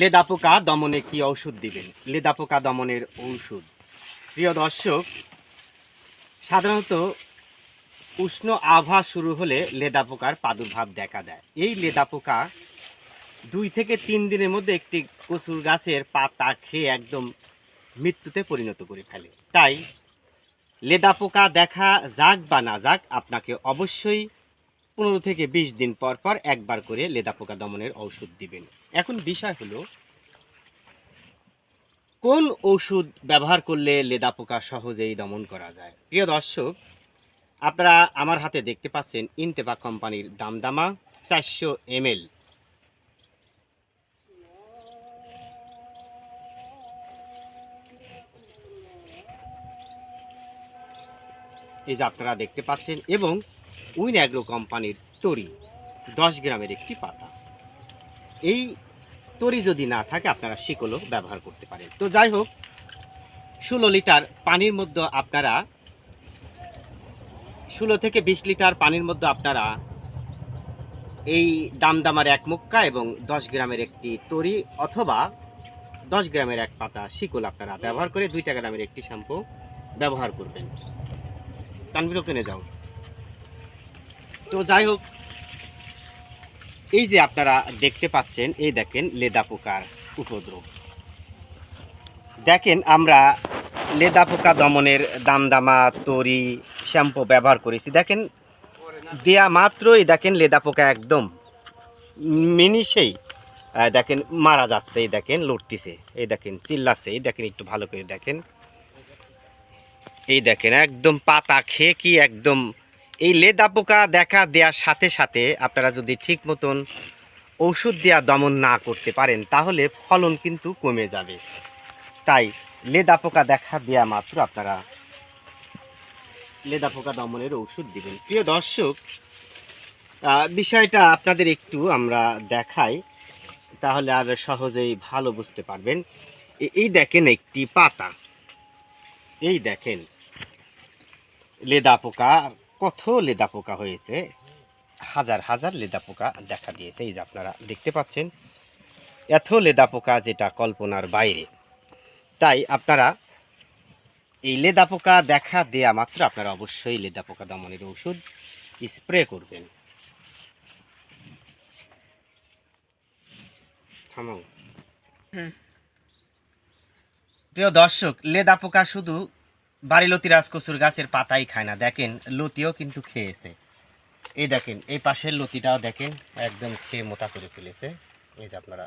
লেদা পোকা দমনে কি ঔষধ দিবেন? লেদা পোকা দমনের ঔষধ। প্রিয় দর্শক, সাধারণত উষ্ণ আবহাওয়া শুরু হলে লেদা পোকার প্রাদুর্ভাব দেখা দেয়। এই লেদা পোকা দুই থেকে তিন দিনের মধ্যে একটি কচুর গাছের পাতা খেয়ে একদম মৃত্যুতে পরিণত করে ফেলে। তাই লেদা পোকা দেখা যাক বা না যাক, আপনাকে অবশ্যই পনেরো থেকে বিশ দিন পর পর একবার করে লেদা পোকা দমনের ঔষধ দিবেন। এখন বিষয় হলো, কোন ওষুধ ব্যবহার করলে লেদা পোকা সহজেই দমন করা যায়? প্রিয় দর্শক, আপনারা আমার হাতে দেখতে পাচ্ছেন ইনতেফা কোম্পানির দামদামা চারশো এমএল। এই যে আপনারা দেখতে পাচ্ছেন, এবং উইন অ্যাগ্রো কোম্পানির তরি, দশ গ্রামের একটি পাতা। এই তরি যদি না থাকে, আপনারা শিকলও ব্যবহার করতে পারেন। তো যাই হোক, ষোলো লিটার পানির মধ্যে আপনারা, ষোলো থেকে বিশ লিটার পানির মধ্যে আপনারা এই দামদামার এক মুক্কা এবং দশ গ্রামের একটি তরি অথবা দশ গ্রামের এক পাতা শিকল আপনারা ব্যবহার করে দুই টাকা দামের একটি শ্যাম্পু ব্যবহার করবেন। তানবিরও কিনে যাও। তো যাই হোক, এই যে আপনারা দেখতে পাচ্ছেন, এই দেখেন লেদা পোকার উপদ্রব। দেখেন, আমরা লেদা পোকা দমনের দামদামা তরি শ্যাম্পু ব্যবহার করেছি। দেখেন, দেয়া মাত্রই দেখেন লেদা পোকা একদম মিনিশেই দেখেন মারা যাচ্ছে, এই দেখেন লড়তিছে, এই দেখেন চিল্লাচ্ছে, এই দেখেন একটু ভালো করে দেখেন। এই দেখেন, একদম পাতা খেয়ে কি একদম এই লেদা পোকা দেখা দেওয়ার সাথে সাথে আপনারা যদি ঠিক মতন ওষুধ দেওয়া দমন না করতে পারেন, তাহলে ফলন কিন্তু কমে যাবে। তাই লেদা পোকা দেখা দেওয়া মাত্র আপনারা লেদা পোকা দমনের ওষুধ দিবেন। প্রিয় দর্শক বিষয়টা আপনাদের একটু আমরা দেখাই, তাহলে আর সহজেই ভালো বুঝতে পারবেন। এই দেখেন একটি পাতা। এই দেখেন লেদা পোকা কত লেদা পোকা হয়েছে? হাজার হাজার লেদা পোকা দেখা দিয়েছে। এই যে আপনারা দেখতে পাচ্ছেন, এত লেদা পোকা যেটা কল্পনার বাইরে। তাই আপনারা এই লেদা পোকা দেখা দেয়া মাত্র আপনারা অবশ্যই লেদা পোকা দমনের ওষুধ স্প্রে করবেন। প্রিয় দর্শক লেদা পোকা শুধু বাড়ি লতি রাজকসুর গাছের পাতাই খায় না। দেখেন, লতিও কিন্তু খেয়েছে। এই দেখেন, এই পাশের লতিটাও দেখেন, একদম খেয়ে মোটা করে ফেলেছে। এই যে আপনারা